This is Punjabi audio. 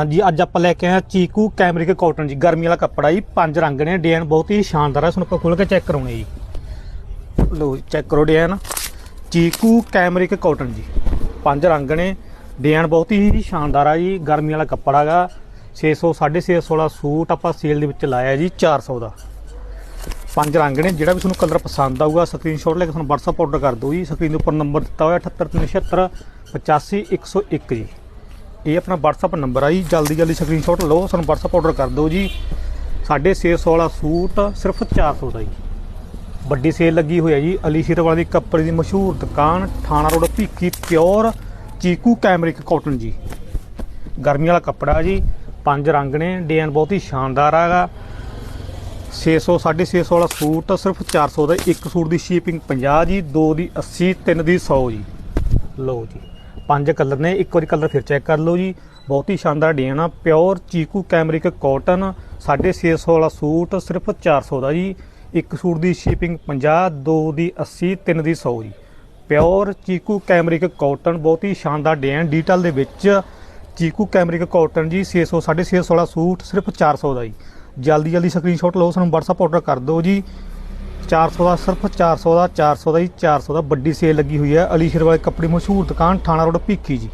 ਹਾਂਜੀ, ਅੱਜ ਆਪਾਂ ਲੈ ਕੇ ਆਏ ਹਾਂ ਚੀਕੂ ਕੈਮਰਿਕ ਕਾਟਨ ਜੀ। ਗਰਮੀ ਵਾਲਾ ਕੱਪੜਾ ਜੀ, ਪੰਜ ਰੰਗ ਨੇ, ਡਿਜ਼ਾਈਨ ਬਹੁਤ ਹੀ ਸ਼ਾਨਦਾਰ ਹੈ ਤੁਹਾਨੂੰ ਆਪਾਂ ਖੋਲ ਕੇ ਚੈੱਕ ਕਰਾਉਣੇ ਜੀ। ਲੋ ਚੈੱਕ ਕਰੋ ਡਿਜ਼ਾਈਨ। ਚੀਕੂ ਕੈਮਰਿਕ ਕਾਟਨ ਜੀ, ਪੰਜ ਰੰਗ ਨੇ, ਡਿਜ਼ਾਈਨ ਬਹੁਤ ਹੀ ਸ਼ਾਨਦਾਰ ਆ ਜੀ। ਗਰਮੀ ਵਾਲਾ ਕੱਪੜਾ ਹੈਗਾ। 600 650 ਵਾਲਾ ਸੂਟ ਆਪਾਂ ਸੇਲ ਦੇ ਵਿੱਚ ਲਾਇਆ ਜੀ 400 ਦਾ। ਪੰਜ ਰੰਗ ਨੇ, ਜਿਹੜਾ ਵੀ ਤੁਹਾਨੂੰ ਕਲਰ ਪਸੰਦ ਆਊਗਾ ਸਕਰੀਨਸ਼ਾਟ ਲੈ ਕੇ ਤੁਹਾਨੂੰ WhatsApp ਆਰਡਰ ਕਰ ਦਿਓ ਜੀ। ਸਕਰੀਨ ਦੇ ਉੱਪਰ ਨੰਬਰ ਦਿੱਤਾ ਹੋਇਆ 78376 85101 ਜੀ। ਇਹ ਆਪਣਾ WhatsApp ਨੰਬਰ ਆ ਜੀ, ਜਲਦੀ ਜਲਦੀ ਸਕਰੀਨਸ਼ਾਟ ਲਓ, ਸਾਨੂੰ WhatsApp ਆਰਡਰ ਕਰ ਦਿਓ ਜੀ। ਸਾਡੇ 600 ਵਾਲਾ ਸੂਟ ਸਿਰਫ 400 ਦਾ ਜੀ। ਵੱਡੀ ਸੇਲ ਲੱਗੀ ਹੋਈ ਹੈ ਜੀ, ਅਲੀ ਸ਼ੇਰਵਾਲ ਦੀ ਕੱਪੜੇ ਦੀ ਮਸ਼ਹੂਰ ਦੁਕਾਨ, ਥਾਣਾ ਰੋਡ, ਭੀਖੀ ਪਿਓਰ, ਚੀਕੂ ਕੈਮਰਿਕ ਕਾਟਨ ਜੀ। ਗਰਮੀ ਵਾਲਾ ਕੱਪੜਾ ਜੀ, ਪੰਜ ਰੰਗ ਨੇ, ਡਿਜ਼ਾਈਨ ਬਹੁਤ ਹੀ ਸ਼ਾਨਦਾਰ ਆਗਾ 600 650 ਵਾਲਾ ਸੂਟ ਸਿਰਫ 400 ਦਾ, ਇੱਕ ਸੂਟ ਦੀ ਸ਼ੀਪਿੰਗ 50 ਜੀ, ਦੋ ਦੀ 80 ਤਿੰਨ ਦੀ 100 ਜੀ। ਲਓ ਜੀ। ਪੰਜ ਕਲਰ ਨੇ। ਇੱਕ ਵਾਰੀ ਕਲਰ ਫਿਰ ਚੈੱਕ ਕਰ ਲਓ ਜੀ। ਬਹੁਤ ਹੀ ਸ਼ਾਨਦਾਰ ਡਿਜ਼ਾਈਨ ਆ। ਪਿਓਰ ਚੀਕੂ ਕੈਮਰਿਕ ਕਾਟਨ 650 ਵਾਲਾ ਸੂਟ ਸਿਰਫ 400 ਦਾ ਜੀ। ਇੱਕ ਸੂਟ ਦੀ ਸ਼ਿਪਿੰਗ 50 ਦੋ ਦੀ 80 ਤਿੰਨ ਦੀ 100 ਜੀ। ਪਿਓਰ ਚੀਕੂ ਕੈਮਰਿਕ ਕਾਟਨ, ਬਹੁਤ ਹੀ ਸ਼ਾਨਦਾਰ ਡਿਜ਼ਾਈਨ। ਡਿਟੇਲ ਦੇ ਵਿੱਚ ਚੀਕੂ ਕੈਮਰਿਕ ਕਾਟਨ ਜੀ 600 650 ਵਾਲਾ ਸੂਟ ਸਿਰਫ 400 ਦਾ ਜੀ। ਜਲਦੀ ਜਲਦੀ ਸਕਰੀਨਸ਼ਾਟ ਲਓ ਸਾਨੂੰ, WhatsApp ਆਰਡਰ ਕਰ ਦਿਓ ਜੀ। 400 ਦਾ, ਸਿਰਫ 400 ਦਾ 400 ਦਾ ਜੀ 400 ਦਾ ਵੱਡੀ ਸੇਲ ਲੱਗੀ ਹੋਈ ਹੈ। ਅਲੀ ਸ਼ੇਰ ਵਾਲੇ ਕੱਪੜੇ ਮਸ਼ਹੂਰ ਦੁਕਾਨ ਥਾਣਾ ਰੋਡ, ਭੀਖੀ ਜੀ।